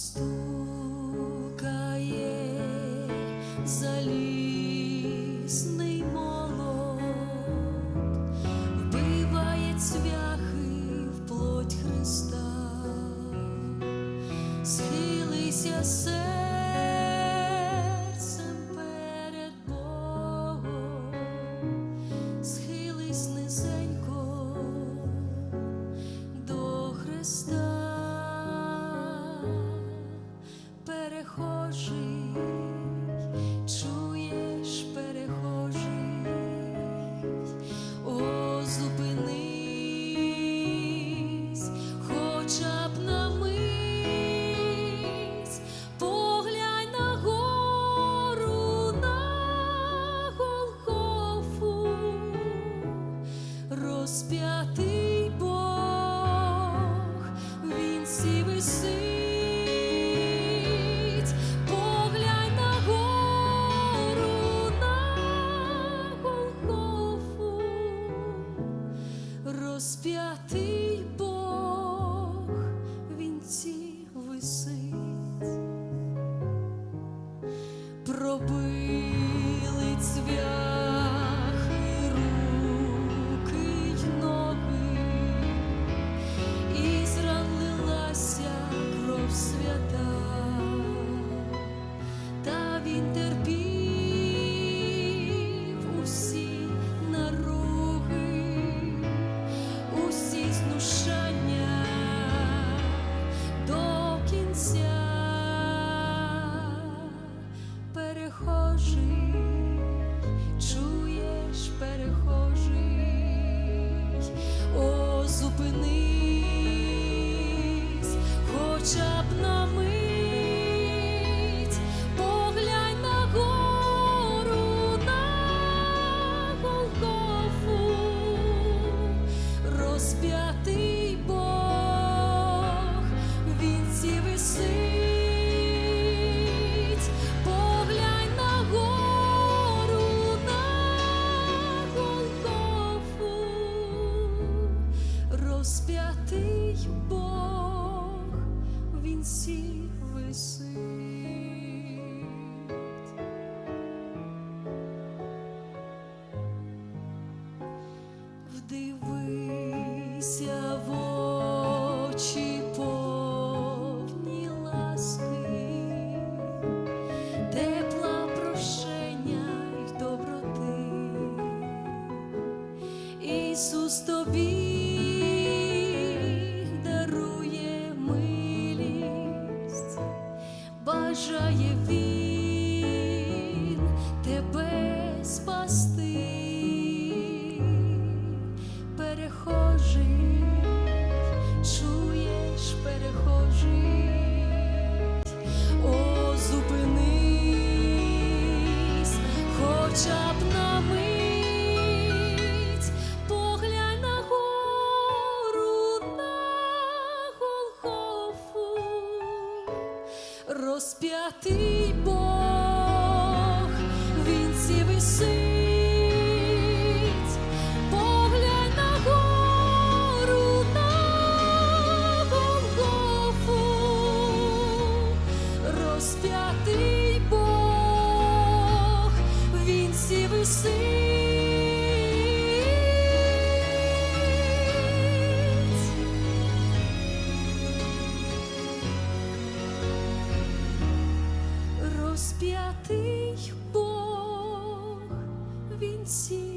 стукає залізний молот, вбиває цвяхи в плоть Христа, схилися серцем висить, поглянь на гору, на Голгофу, розп'ятий Бог, він ці висить розп'ятий Бог, він ці висить, поглянь на гору, розп'ятий Бог, він сі тебе спасти, перехожий, чуєш, перехожий, о, зупинись, хоча б на мить, поглянь на гору, на Голгофу, розп'ятий Бог, розп'ятий Бог, він сі